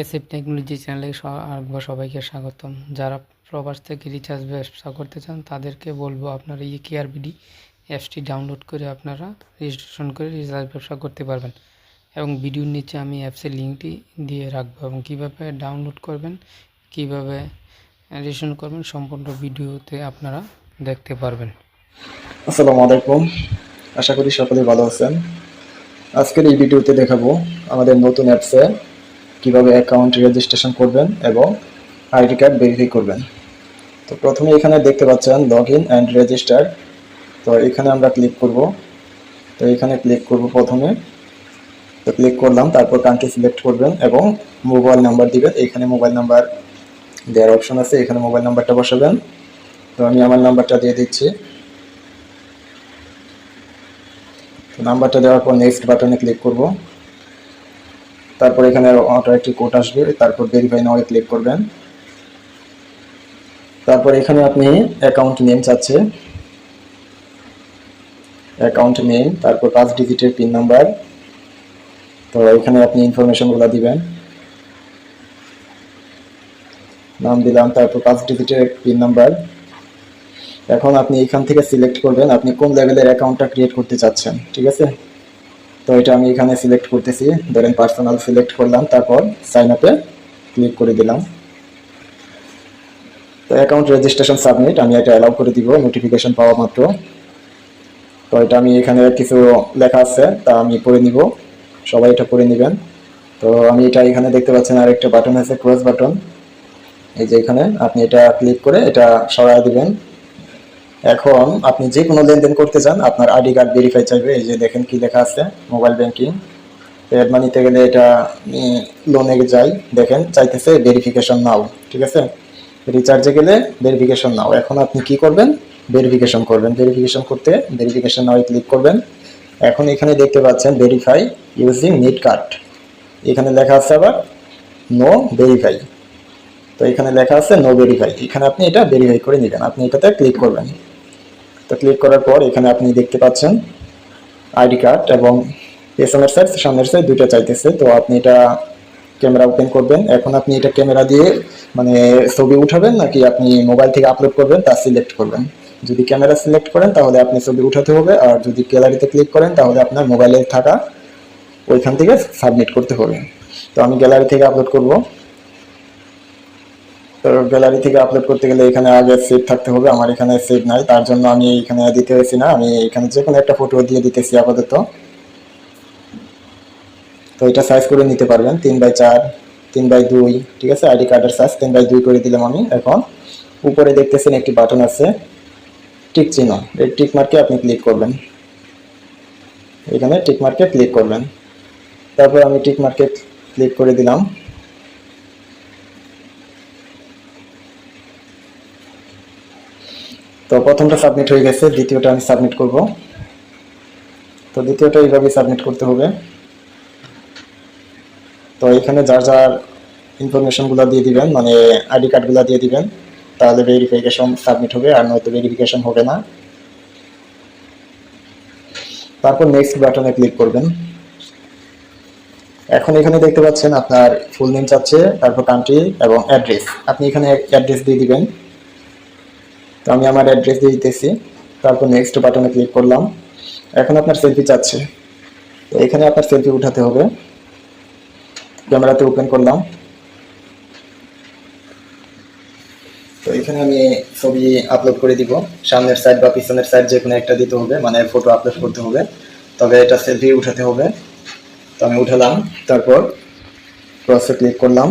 SF technology চ্যানেলে আরেকবার সবাইকে স্বাগতম। যারা প্রবাস থেকে রিচার্জ ব্যবসা করতে চান, তাদেরকে বলব আপনারা ই কেআরবিডি অ্যাপসটি ডাউনলোড করে আপনারা রেজিস্ট্রেশন করে রিচার্জ ব্যবসা করতে পারবেন। এবং ভিডিওর নিচে আমি অ্যাপসের লিঙ্কটি দিয়ে রাখব। এবং কীভাবে ডাউনলোড করবেন, কীভাবে রেজিস্ট্রেশন করবেন, সম্পূর্ণ ভিডিওতে আপনারা দেখতে পারবেন। আসসালামু আলাইকুম। আশা করি সকলে ভালো আছেন। আজকের এই ভিডিওতে দেখাবো আমাদের নতুন অ্যাপসে কীভাবে অ্যাকাউন্ট রেজিস্ট্রেশন করবেন এবং আইডি কার্ড ভেরিফাই করবেন। তো প্রথমে এখানে দেখতে পাচ্ছেন লগ ইন অ্যান্ড রেজিস্টার তো এখানে আমরা ক্লিক করব। তো এখানে ক্লিক করব প্রথমে। তো ক্লিক করলাম, তারপর কান্ট্রি সিলেক্ট করবেন এবং মোবাইল নাম্বার দিবেন। এখানে মোবাইল নাম্বার দেওয়ার অপশন আছে, এখানে মোবাইল নাম্বারটা বসাবেন। তো আমি আমার নাম্বারটা দিয়ে দিচ্ছি। তো নাম্বারটা দেওয়ার পর নেক্সট বাটনে ক্লিক করব। তারপর এখানে অটো একটি কোড আসবে, তারপর ভেরিফাই নাও ক্লিক করবেন। তারপর এখানে আপনি অ্যাকাউন্ট নেম চাচ্ছে। অ্যাকাউন্ট নেম তারপর পাঁচ ডিজিটের পিন নাম্বার তো এখানে আপনি ইনফরমেশনগুলো দিবেন। নাম দিলাম, তারপর পাঁচ ডিজিটের পিন নাম্বার এখন আপনি এখান থেকে সিলেক্ট করবেন, আপনি কোন লেভেলের অ্যাকাউন্টটা ক্রিয়েট করতে চাচ্ছেন, ঠিক আছে? তো এটা আমি এখানে সিলেক্ট করতেছি। ধরেন পার্সোনাল সিলেক্ট করলাম, তারপর সাইন আপে ক্লিক করে দিলাম। তো অ্যাকাউন্ট রেজিস্ট্রেশন সাবমিট আমি এটা অ্যালাউ করে দিব নোটিফিকেশন পাওয়া মাত্র। তো এটা আমি এখানে কিছু লেখা আছে, তা আমি পড়ে নিব। সবাই এটা পড়ে নেবেন। তো আমি এটা এখানে দেখতে পাচ্ছেন, আরেকটা বাটন আছে ক্রস বাটন এই যে এখানে আপনি এটা ক্লিক করে এটা সরাই দিবেন। এখন আপনি যে কোনো লেনদেন করতে চান, আপনার আইডি কার্ড ভেরিফাই চাইবে, এই যে দেখেন কি লেখা আছে মোবাইল ব্যাংকিং পেড মানিতে গেলে এটা লোনে যাই, দেখেন চাইতেছে ভেরিফিকেশন নাও ঠিক আছে? রিচার্জে গেলে ভেরিফিকেশন নাও এখন আপনি কি করবেন? ভেরিফিকেশন করবেন। ভেরিফিকেশন করতে ভেরিফিকেশন নাও ক্লিক করবেন। এখন এখানে দেখতে পাচ্ছেন ভেরিফাই ইউজিং নিট কার্ড এখানে লেখা আছে আবার নো ভেরিফাই তো এখানে লেখা আছে নো ভেরিফাই এখানে আপনি এটা ভেরিফাই করে নেবেন। আপনি এটাতে ক্লিক করবেন। তো ক্লিক করার পর এখানে আপনি দেখতে পাচ্ছেন আইডি কার্ড এবং পেছনের সাইড সামনের সাইড দুটো চাইতেছে। তো আপনি এটা ক্যামেরা ওপেন করবেন। এখন আপনি এটা ক্যামেরা দিয়ে মানে ছবি উঠাবেন নাকি আপনি মোবাইল থেকে আপলোড করবেন তা সিলেক্ট করবেন। যদি ক্যামেরা সিলেক্ট করেন তাহলে আপনি ছবি উঠাতে হবে আর যদি গ্যালারিতে ক্লিক করেন তাহলে আপনার মোবাইলে থাকা ওইখান থেকে সাবমিট করতে হবে। তো আমি গ্যালারি থেকে আপলোড করব। তো গ্যালারি থেকে আপলোড করতে গেলে এখানে আগে সেভ থাকতে হবে, আমার এখানে সেভ নাই, তার জন্য আমি এখানে দিতে হয়েছি না, আমি এখানে যে কোনো একটা ফটো দিয়ে দিতেছি আপাতত। তো এটা সাইজ করে নিতে পারবেন, তিন বাই চার, তিন বাই দুই, ঠিক আছে? আইডি কার্ডের সাইজ তিন বাই দুই করে দিলাম আমি এখন। উপরে দেখতেছেন একটি বাটন আছে টিক চিহ্ন, এই টিক মার্কে আপনি ক্লিক করবেন। এখানে টিক মার্কে ক্লিক করবেন। তারপর আমি টিক মার্কে ক্লিক করে দিলাম। তো প্রথমটা সাবমিট হয়ে গেছে, দ্বিতীয়টা আমি সাবমিট করব। তো দ্বিতীয়টা এইভাবে সাবমিট করতে হবে। তো এখানে যার যার ইনফরমেশনগুলো দিয়ে দিবেন মানে আইডি কার্ডগুলো দিয়ে দিবেন, তাহলে ভেরিফিকেশন সাবমিট হবে, আর নয়তো ভেরিফিকেশন হবে না। তারপর নেক্সট বাটনে ক্লিক করবেন। এখন এখানে দেখতে পাচ্ছেন আপনার ফুল নেম চাচ্ছে, তারপর কান্ট্রি এবং অ্যাড্রেস আপনি এখানে অ্যাড্রেস দিয়ে দিবেন। তো আমি আমার অ্যাড্রেস দিয়ে দিতেছি। তারপর নেক্সট বাটনে ক্লিক করলাম। এখন আপনার সেলফি চাচ্ছে। তো এখানে আপনার সেলফি উঠাতে হবে। ক্যামেরাতে ওপেন করলাম। তো এখানে আমি ছবি আপলোড করে দিব। সামনের সাইড বা পিছনের সাইড যে কোনো একটা দিতে হবে মানে ফটো আপলোড করতে হবে। তবে এটা সেলফি উঠাতে হবে। তো আমি উঠালাম। তারপর ক্রসে ক্লিক করলাম।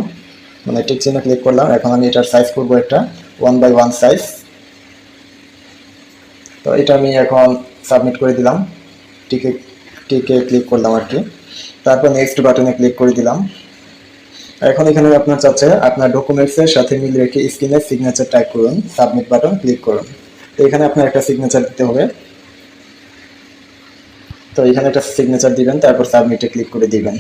মানে টিক চিহ্ন ক্লিক করলাম। এখন আমি এটার সাইজ করব একটা। ওয়ান বাই ওয়ান সাইজ তো এটা আমি এখন সাবমিট করে দিলাম। টিকে টিকে ক্লিক করলাম আর কি। তারপর নেক্সট বাটনে ক্লিক করে দিলাম। এখন এখানে আপনার চাচ্ছে আপনার ডকুমেন্টসের সাথে মিল রেখে স্ক্রিনে সিগনেচার টাইপ করুন সাবমিট বাটন ক্লিক করুন। তো এখানে আপনার একটা সিগনেচার দিতে হবে। তো এখানে একটা সিগনেচার দিবেন, তারপর সাবমিটে ক্লিক করে দিবেন।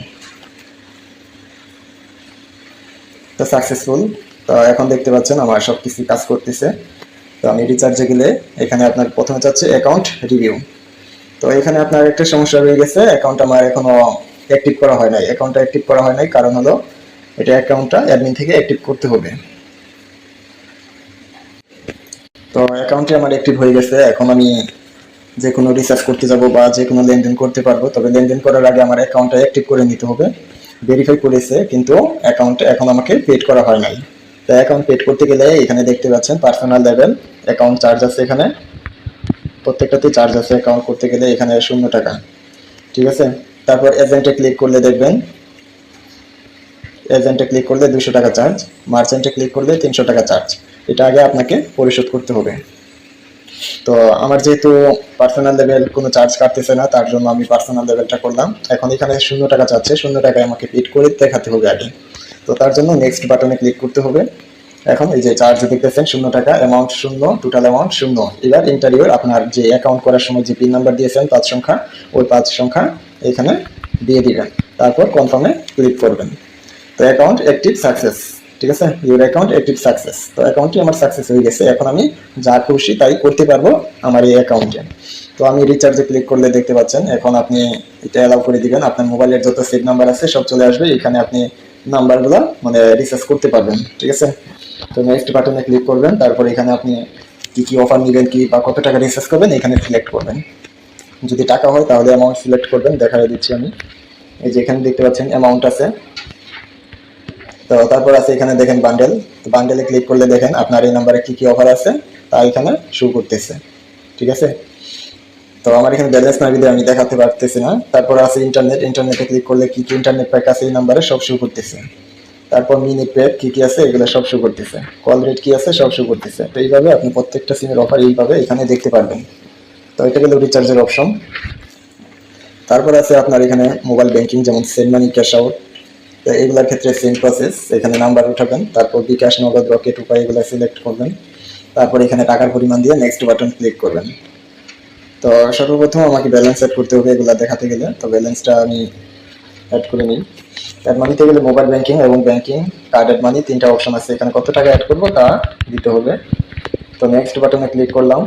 তো সাকসেসফুল তো এখন দেখতে পাচ্ছেন আমার সব কিছু কাজ করতেছে। তো আমি রিচার্জে গেলে এখানে আপনার প্রথমে চাচ্ছে অ্যাকাউন্ট রিভিউ তো এখানে আপনার একটা সমস্যা রয়ে গেছে অ্যাকাউন্ট আমার এখনও অ্যাক্টিভ করা হয় নাই। অ্যাকাউন্টটা অ্যাক্টিভ করা হয় নাই, কারণ হলো এটা অ্যাকাউন্টটা অ্যাডমিন থেকে অ্যাক্টিভ করতে হবে। তো অ্যাকাউন্টে আমার অ্যাক্টিভ হয়ে গেছে, এখন আমি যে কোনো রিসার্চ করতে যাব বা যে কোনো লেনদেন করতে পারব, তবে লেনদেন করার আগে আমার অ্যাকাউন্টটা অ্যাক্টিভ করে নিতে হবে। ভেরিফাই করেছে, কিন্তু অ্যাকাউন্টে এখন আমাকে পেড করা হয় নাই। তো অ্যাকাউন্ট পেড করতে গেলে এখানে দেখতে পাচ্ছেন পার্সোনাল লেভেল অ্যাকাউন্ট চার্জ আছে এখানে। প্রত্যেকটাতে চার্জ আছে অ্যাকাউন্ট করতে গেলে এখানে শূন্য টাকা। ঠিক আছে? তারপর এজেন্টে ক্লিক করলে দেখবেন এজেন্টে ক্লিক করলে দুশো টাকা চার্জ মার্চেন্টে ক্লিক করলে তিনশো টাকা চার্জ এটা আগে আপনাকে পরিশোধ করতে হবে। তো আমার যেহেতু পার্সোনাল লেভেল কোনো চার্জ কাটতেছে না, তার জন্য আমি পার্সোনাল লেভেলটা করলাম। এখন এখানে শূন্য টাকা চাচ্ছে শূন্য টাকায় আমাকে পেড করে দেখাতে হবে আগে। তো তার জন্য নেক্সট বাটনে ক্লিক করতে হবে। এখন এই যে চার্জ দেখতেছেন, শূন্য টাকা অ্যামাউন্ট শূন্য টোটাল অ্যামাউন্ট শূন্য। এবার ইন্টারভিউর আপনার যে অ্যাকাউন্ট করার সময় যে পিন নাম্বার দিয়েছেন, পাঁচ সংখ্যা, ওই পাঁচ সংখ্যা এখানে দিয়ে দিবেন। তারপর কনফার্মে ক্লিক করবেন। তো অ্যাকাউন্ট অ্যাক্টিভ সাকসেস ঠিক আছে? ইউর অ্যাকাউন্ট অ্যাক্টিভ সাকসেস তো অ্যাকাউন্টটি আমার সাকসেস হয়ে গেছে। এখন আমি যা খুশি তাই করতে পারব আমার এই অ্যাকাউন্টে তো আমি রিচার্জে ক্লিক করলে দেখতে পাচ্ছেন, এখন আপনি এটা অ্যালাউ করে দিবেন। আপনার মোবাইলের যত সেভ নাম্বার আছে সব চলে আসবে। এখানে আপনি নাম্বারগুলো মানে রিচার্জ করতে পারবেন, ঠিক আছে? তো নেক্সট বাটনে ক্লিক করবেন, তারপর এখানে আপনি কি কি অফার নেবেন, কি বা কত টাকা রিচার্জ করবেন, এখানে সিলেক্ট করবেন। যদি টাকা হয়, তাহলে অ্যামাউন্ট সিলেক্ট করবেন দেখা দিচ্ছি আমি। এই যে এখানে দেখতে পাচ্ছেন অ্যামাউন্ট আছে। তো তারপর আছে এখানে দেখেন বান্ডেল তো বান্ডেলে ক্লিক করলে দেখেন আপনার এই নাম্বারে কি কি অফার আছে, তা এখানে শো করতেছে, ঠিক আছে? তো আমার এখানে ব্যালেন্স না দিলে আমি দেখাতে পারতেছি না। তারপর আছে ইন্টারনেট ইন্টারনেটে ক্লিক করলে কি কি ইন্টারনেট প্যাক আছে এই নাম্বারে সব শো করতেছে। তারপর মিনিট প্যাক কি কি আছে এগুলো সব শো করতেছে। কল রেট কি আছে সব শো করতেছে। তো এইভাবে আপনি প্রত্যেকটা সিমের অফার এইভাবে এখানে দেখতে পারবেন। তো এটা গেল রিচার্জের অপশন তারপর আছে আপনার এখানে মোবাইল ব্যাংকিং যেমন সেন্ড মানি ক্যাশ আউট তো এগুলোর ক্ষেত্রে সেম প্রসেস এখানে নাম্বার উঠাবেন, তারপর বিকাশ, নগদ, রকেট, উপায় এগুলো সিলেক্ট করবেন। তারপর এখানে টাকার পরিমাণ দিয়ে নেক্সট বাটন ক্লিক করবেন। তো সর্বপ্রথম আমাকে ব্যালেন্স অ্যাড করতে হবে এগুলো দেখাতে গেলে। তো ব্যালেন্সটা আমি অ্যাড করে নিই। অ্যাড মানিতে গেলে মোবাইল ব্যাংকিং এবং ব্যাংকিং কার্ড অ্যাড মানি তিনটা অপশন আছে। এখানে কত টাকা অ্যাড করব তা দিতে হবে। তো নেক্সট বাটনে ক্লিক করলাম।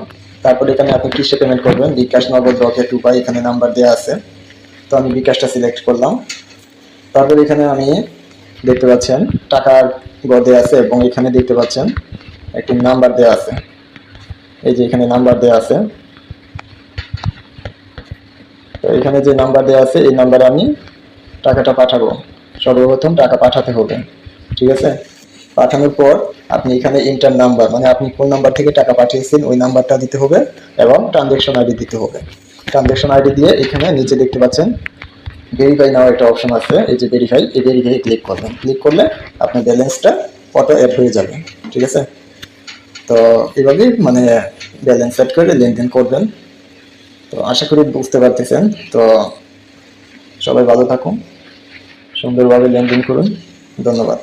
তারপর এখানে আপনি কিসে পেমেন্ট করবেন? বিকাশ নগদ রকেট উপায় এখানে নাম্বার দেওয়া আছে। তো আমি বিকাশটা সিলেক্ট করলাম। তারপর এখানে আমি দেখতে পাচ্ছেন টাকার গড় দেওয়া আছে এবং এখানে দেখতে পাচ্ছেন একটি নাম্বার দেওয়া আছে। এই যে এখানে নাম্বার দেওয়া আছে। এখানে যে নাম্বার দেওয়া আছে, এই নাম্বারে আমি টাকাটা পাঠাবো। সর্বপ্রথম টাকা পাঠাতে হবে। ঠিক আছে? পাঠানোর পর আপনি এখানে ইন্টার নাম্বার মানে আপনি কোন নাম্বার থেকে টাকা পাঠিয়েছেন, ওই নাম্বারটা দিতে হবে এবং ট্রানজ্যাকশন আইডি দিতে হবে। ট্রানজ্যাকশন আইডি দিয়ে এখানে নিচে দেখতে পাচ্ছেন ভেরিফাই নাও একটা অপশন আছে, এই যে ভেরিফাই এই ভেরিফাই ক্লিক করবেন। ক্লিক করলে আপনার ব্যালেন্সটা অটো অ্যাড হয়ে যাবে। ঠিক আছে? তো এভাবেই মানে ব্যালেন্স অ্যাড করে লেনদেন করবেন। তো আশা করি বুঝতে পারতেছেন। তো সবাই ভালো থাকুন সুন্দরভাবে লেনদেন করুন। ধন্যবাদ।